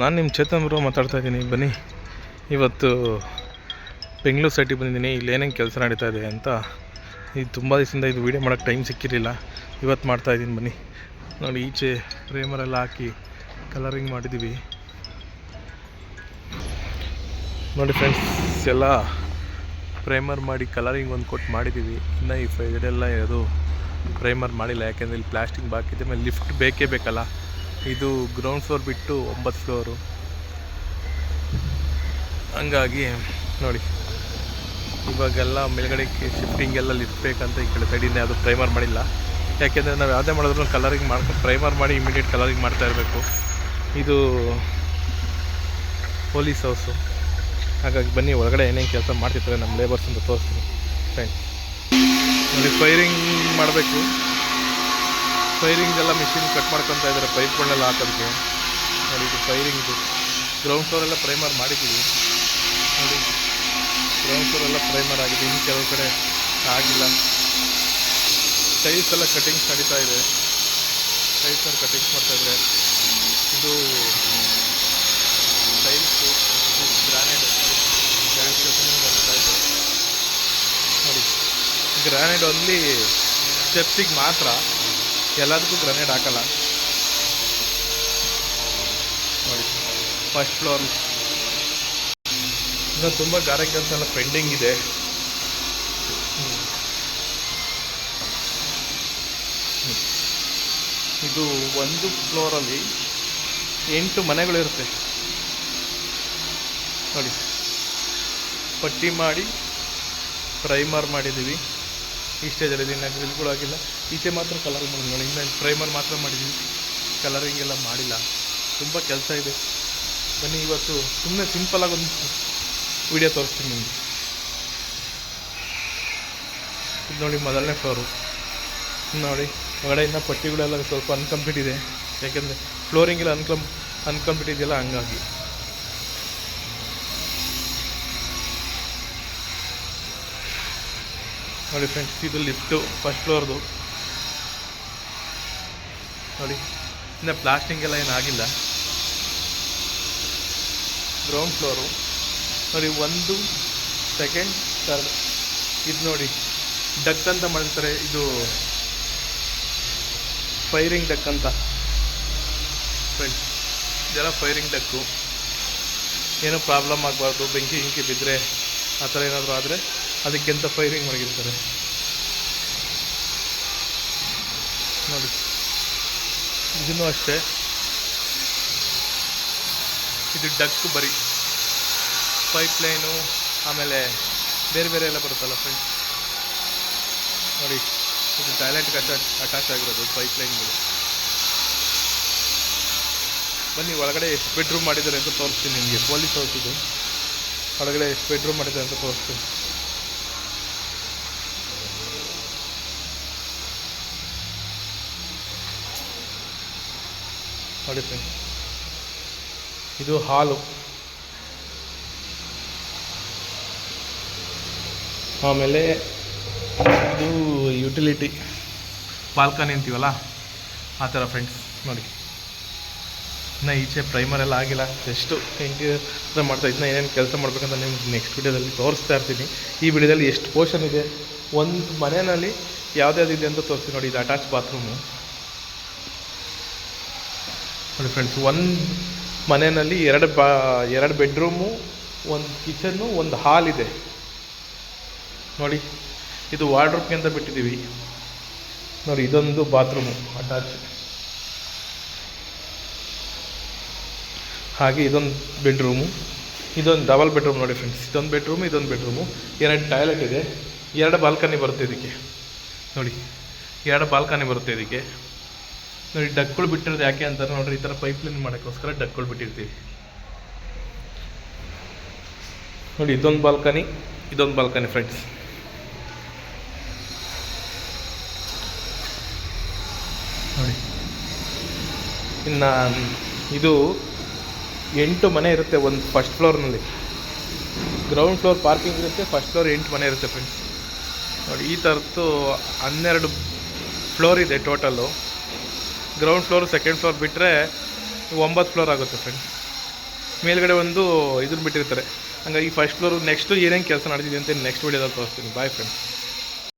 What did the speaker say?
ನಾನು ನಿಮ್ಮ ಚೇತನ್ ಬ್ರೋ ಮಾತಾಡ್ತಾ ಇದ್ದೀನಿ ಬನ್ನಿ. ಇವತ್ತು ಬೆಂಗಳೂರು ಸೈಟಿಗೆ ಬಂದಿದ್ದೀನಿ. ಇಲ್ಲಿ ಏನೇನು ಕೆಲಸ ನಡೀತಾ ಇದೆ ಅಂತ. ಇದು ತುಂಬ ದಿವಸದಿಂದ ಇದು ವೀಡಿಯೋ ಮಾಡೋಕ್ಕೆ ಟೈಮ್ ಸಿಕ್ಕಿರಲಿಲ್ಲ. ಇವತ್ತು ಮಾಡ್ತಾ ಇದ್ದೀನಿ ಬನ್ನಿ. ನೋಡಿ, ಈಚೆ ಫ್ರೇಮರೆಲ್ಲ ಹಾಕಿ ಕಲರಿಂಗ್ ಮಾಡಿದ್ದೀವಿ ನೋಡಿ ಫ್ರೆಂಡ್ಸ್ ಎಲ್ಲ ಪ್ರೈಮರ್ ಮಾಡಿ ಕಲರಿಂಗ್ ಒಂದು ಕೊಟ್ಟು ಮಾಡಿದ್ದೀವಿ ಇನ್ನು ಈ ಇದೆಲ್ಲ ಅದು ಪ್ರೈಮರ್ ಮಾಡಿಲ್ಲ. ಯಾಕೆಂದರೆ ಇಲ್ಲಿ ಪ್ಲಾಸ್ಟಿಕ್ ಬಾಕಿದೆ ಮೇಲೆ ಲಿಫ್ಟ್ ಬೇಕೇ ಬೇಕಲ್ಲ. ಇದು ಗ್ರೌಂಡ್ ಫ್ಲೋರ್ ಬಿಟ್ಟು ಒಂಬತ್ತು ಫ್ಲೋರು ಹಂಗಾಗಿ ನೋಡಿ, ಇವಾಗೆಲ್ಲ ಮೇಲ್ಗಡೆಗೆ ಶಿಫ್ಟಿಂಗ್ ಎಲ್ಲ ಲಿಫ್ಟ್ ಬೇಕಂತ ಈ ಕಡೆ ಸೈಡಿಂದ ಅದು ಪ್ರೈಮರ್ ಮಾಡಿಲ್ಲ. ಯಾಕೆಂದರೆ ನಾವು ಯಾವುದೇ ಮಾಡಿದ್ರು ಕಲರಿಂಗ್ ಮಾಡ್ಕೊಂಡು ಪ್ರೈಮರ್ ಮಾಡಿ ಇಮಿಡಿಯೇಟ್ ಕಲರಿಂಗ್ ಮಾಡ್ತಾ ಇರಬೇಕು. ಇದು ಪೊಲೀಸ್ ಹೌಸು ಹಾಗಾಗಿ ಬನ್ನಿ, ಒಳಗಡೆ ಏನೇನು ಕೆಲಸ ಮಾಡ್ತಿರ್ತಾರೆ ನಮ್ಮ ಲೇಬರ್ಸ್ ಅಂತ ತೋರಿಸ್ತೀನಿ. ಫ್ರೆಂಡ್ಸ್ ನೋಡಿ ಫೈರಿಂಗ್ ಮಾಡಬೇಕು. ಫೈರಿಂಗ್ ಎಲ್ಲ ಮಿಷಿನ್ ಕಟ್ ಮಾಡ್ಕೊತಾ ಇದ್ದಾರೆ ಪೈಪ್ಗಳನ್ನೆಲ್ಲ ಹಾಕೋದಕ್ಕೆ. ನೋಡಿ ಇದು ಫೈರಿಂಗ್ದು ಗ್ರೌಂಡ್ ಫ್ಲೋರೆಲ್ಲ ಪ್ರೈಮರ್ ಮಾಡಿದ್ದೀವಿ. ನೋಡಿ ಗ್ರೌಂಡ್ ಫ್ಲೋರ್ ಎಲ್ಲ ಪ್ರೈಮರ್ ಆಗಿದೆ. ಇನ್ನು ಕೆಲವು ಕಡೆ ಆಗಿಲ್ಲ. ಟೈಲ್ಸ್ ಎಲ್ಲ ಕಟಿಂಗ್ಸ್ ನಡೀತಾ ಇದೆ. ಟೈಲ್ಸ್ ಎಲ್ಲ ಕಟಿಂಗ್ಸ್ ಮಾಡ್ತಾ ಇದ್ದಾರೆ ಇದು ಟೈಲ್ಸು ಗ್ರಾನೈಡ್ ಬರ್ತಾ ಇದೆ. ನೋಡಿ ಗ್ರಾನೈಡ್ ಅಲ್ಲಿ ಸ್ಟೆಪ್ಸಿಗೆ ಮಾತ್ರ ಎಲ್ಲದಕ್ಕೂ ಗ್ರನೇಡ್ ಹಾಕಲ್ಲ. ನೋಡಿ ಫಸ್ಟ್ ಫ್ಲೋರ್ ಇನ್ನು ತುಂಬ ಗಾರೆ ಕೆಲಸ ಎಲ್ಲ ಪೆಂಡಿಂಗ್ ಇದೆ. ಇದು ಒಂದು ಫ್ಲೋರಲ್ಲಿ ಎಂಟು ಮನೆಗಳಿರುತ್ತೆ. ನೋಡಿ, ಪಟ್ಟಿ ಮಾಡಿ ಪ್ರೈಮರ್ ಮಾಡಿದ್ದೀವಿ. ಈ ಸ್ಟೇಜಲ್ಲಿ ಇನ್ನು ಗ್ರಿಲ್ಗಳಾಗಿಲ್ಲ ಈಚೆ ಮಾತ್ರ ಕಲರ್ ಮಾಡಿದ್ವಿ ನೋಡಿ ಪ್ರೈಮರ್ ಮಾತ್ರ ಮಾಡಿದ್ದೀವಿ ಕಲರಿಂಗ್ ಎಲ್ಲ ಮಾಡಿಲ್ಲ. ತುಂಬ ಕೆಲಸ ಇದೆ. ಬನ್ನಿ, ಇವತ್ತು ಸುಮ್ಮನೆ ಸಿಂಪಲಾಗಿ ಒಂದು ವಿಡಿಯೋ ತೋರಿಸ್ತೀನಿ ನಿಮಗೆ. ಇದು ನೋಡಿ ಮೊದಲನೇ ಫ್ಲೋರು ನೋಡಿ ಹೊರಗಡೆಯಿಂದ ಪಟ್ಟಿಗಳೆಲ್ಲ ಸ್ವಲ್ಪ ಅನ್ಕಂಪ್ಲೀಟ್ ಇದೆ. ಯಾಕೆಂದರೆ ಫ್ಲೋರಿಂಗ್ ಎಲ್ಲ ಅನ್ಕಂ ಅನ್ಕಂಪ್ಲೀಟ್ ಇದೆಯಲ್ಲ, ಹಂಗಾಗಿ. ನೋಡಿ ಫ್ರೆಂಡ್ಸ್ ಇದು ಲಿಫ್ಟು ಫಸ್ಟ್ ಫ್ಲೋರ್ದು ನೋಡಿ, ಇನ್ನು ಪ್ಲಾಸ್ಟಿಂಗ್ ಎಲ್ಲ ಏನಾಗಿಲ್ಲ ಗ್ರೌಂಡ್ ಫ್ಲೋರು ನೋಡಿ, ಒಂದು ಸೆಕೆಂಡ್ ಥರ್ಡ್ ಇದು ನೋಡಿ ಡಕ್ ಅಂತ ಮಾಡಿರ್ತಾರೆ, ಇದು ಫೈರಿಂಗ್ ಡಕ್ ಅಂತ. ಫ್ರೆಂಡ್ಸ್ ಇದೆಲ್ಲ ಫೈರಿಂಗ್ ಡಕ್ಕು ಏನೂ ಪ್ರಾಬ್ಲಮ್ ಆಗಬಾರ್ದು, ಬೆಂಕಿ ಗಿಂಕಿ ಬಿದ್ದರೆ ಆ ಥರ ಏನಾದರೂ ಆದರೆ ಅದಕ್ಕೆಂತ ಫೈರಿಂಗ್ ಮಾಡಿರ್ತಾರೆ. ನೋಡಿ. ಇದನ್ನು ಅಷ್ಟೇ. ಇದು ಡಕ್ ಬರಿ. ಪೈಪ್ ಲೈನು ಆಮೇಲೆ ಬೇರೆ ಬೇರೆ ಎಲ್ಲ ಬರುತ್ತಲ್ಲ ಫ್ರೆಂಡ್ ನೋಡಿ, ಇದು ಟಾಯ್ಲೆಟ್ಗೆ ಅಟ್ಯಾಚ್ ಅಟ್ಯಾಚ್ ಆಗಿರೋದು ಪೈಪ್ ಲೈನ್ಗಳು ಬನ್ನಿ, ಒಳಗಡೆ ಎಷ್ಟು ಬೆಡ್ರೂಮ್ ಮಾಡಿದ್ದಾರೆ ಅಂತ ತೋರಿಸ್ತೀನಿ ನಿಮಗೆ. ಪೊಲೀಸ್ ಇದು. ಒಳಗಡೆ ಎಷ್ಟು ಬೆಡ್ರೂಮ್ ಮಾಡಿದ್ದಾರೆ ಅಂತ ತೋರಿಸ್ತೀನಿ. ನೋಡಿ ಫ್ರೆಂಡ್ಸ್ ಇದು ಹಾಲು. ಆಮೇಲೆ ಇದು ಯುಟಿಲಿಟಿ. ಬಾಲ್ಕನಿ ಅಂತೀವಲ್ಲ? ಆ ಥರ ಫ್ರೆಂಡ್ಸ್, ನೋಡಿ. ಇನ್ನು ಈಚೆ ಪ್ರೈಮರ್ ಎಲ್ಲ ಆಗಿಲ್ಲ. ಎಷ್ಟು ಇಂಟೀರಿಯರ್ ಮಾಡ್ತಾ ಇದನ್ನ ಏನೇನು ಕೆಲಸ ಮಾಡಬೇಕಂತ ನಿಮ್ಗೆ ನೆಕ್ಸ್ಟ್ ವೀಡಿಯೋದಲ್ಲಿ ತೋರಿಸ್ತಾ ಇರ್ತೀನಿ. ಈ ವಿಡಿಯೋದಲ್ಲಿ ಎಷ್ಟು ಪೋರ್ಷನ್ ಇದೆ? ಒಂದು ಮನೆಯಲ್ಲಿ ಯಾವ್ದ್ಯಾವ್ದಿದೆ ಅಂತ ತೋರಿಸ್ತೀನಿ ನೋಡಿ. ಇದು ಅಟ್ಯಾಚ್ ಬಾತ್ರೂಮು ನೋಡಿ ಫ್ರೆಂಡ್ಸ್ ಒಂದು ಮನೆಯಲ್ಲಿ ಎರಡು ಬಾ, ಎರಡು ಬೆಡ್ರೂಮು ಒಂದು ಕಿಚನ್ನು ಒಂದು ಹಾಲ್ ಇದೆ. ನೋಡಿ, ಇದು ವಾರ್ಡ್ರೂಮ್ಗೆ ಅಂತ ಬಿಟ್ಟಿದ್ದೀವಿ ನೋಡಿ, ಇದೊಂದು ಬಾತ್ರೂಮು ಅಟ್ಯಾಚ್ ಹಾಗೆ ಇದೊಂದು ಬೆಡ್ರೂಮು ಇದೊಂದು ಡಬಲ್ ಬೆಡ್ರೂಮ್ ನೋಡಿ ಫ್ರೆಂಡ್ಸ್ ಇದೊಂದು ಬೆಡ್ರೂಮ್ ಇದೊಂದು ಬೆಡ್ರೂಮು ಎರಡು ಟಾಯ್ಲೆಟ್ ಇದೆ, ಎರಡು ಬಾಲ್ಕನಿ ಬರುತ್ತೆ ಇದಕ್ಕೆ. ನೋಡಿ, ಎರಡು ಬಾಲ್ಕನಿ ಬರುತ್ತೆ ಇದಕ್ಕೆ. ನೋಡಿ ಡಕ್ಗಳು ಬಿಟ್ಟಿರೋದು ಯಾಕೆ ಅಂತಾರೆ ನೋಡ್ರಿ, ಈ ಥರ ಪೈಪ್ ಲೈನ್ ಮಾಡೋಕ್ಕೋಸ್ಕರ ಡಕ್ಗಳು ಬಿಟ್ಟಿರ್ತೀವಿ. ನೋಡಿ, ಇದೊಂದು ಬಾಲ್ಕನಿ ಇದೊಂದು ಬಾಲ್ಕನಿ ಫ್ರೆಂಡ್ಸ್ ನೋಡಿ. ಇನ್ನು, ಇದು ಎಂಟು ಮನೆ ಇರುತ್ತೆ ಒಂದು ಫಸ್ಟ್ ಫ್ಲೋರ್ನಲ್ಲಿ ಗ್ರೌಂಡ್ ಫ್ಲೋರ್ ಪಾರ್ಕಿಂಗ್ ಇರುತ್ತೆ ಫಸ್ಟ್ ಫ್ಲೋರ್ ಎಂಟು ಮನೆ ಇರುತ್ತೆ ಫ್ರೆಂಡ್ಸ್ ನೋಡಿ, ಈ ಥರದ್ದು ಹನ್ನೆರಡು ಫ್ಲೋರ್ ಇದೆ total ground floor second floor ಬಿಟ್ಟರೆ ಒಂಬತ್ತು ಫ್ಲೋರ್ ಆಗುತ್ತೆ ಫ್ರೆಂಡ್ಸ್ ಮೇಲ್ಗಡೆ ಒಂದು ಇದನ್ನು ಬಿಟ್ಟಿರ್ತಾರೆ. ಹಂಗಾಗಿ ಫಸ್ಟ್ ಫ್ಲೋರ್ ನೆಕ್ಸ್ಟು ಏನೇನು ಕೆಲಸ ನಡೆದಿದೆ ಅಂತ ನೆಕ್ಸ್ಟ್ ವೀಡಿಯೋದಲ್ಲಿ ತೋರಿಸ್ತೀನಿ. Bye friends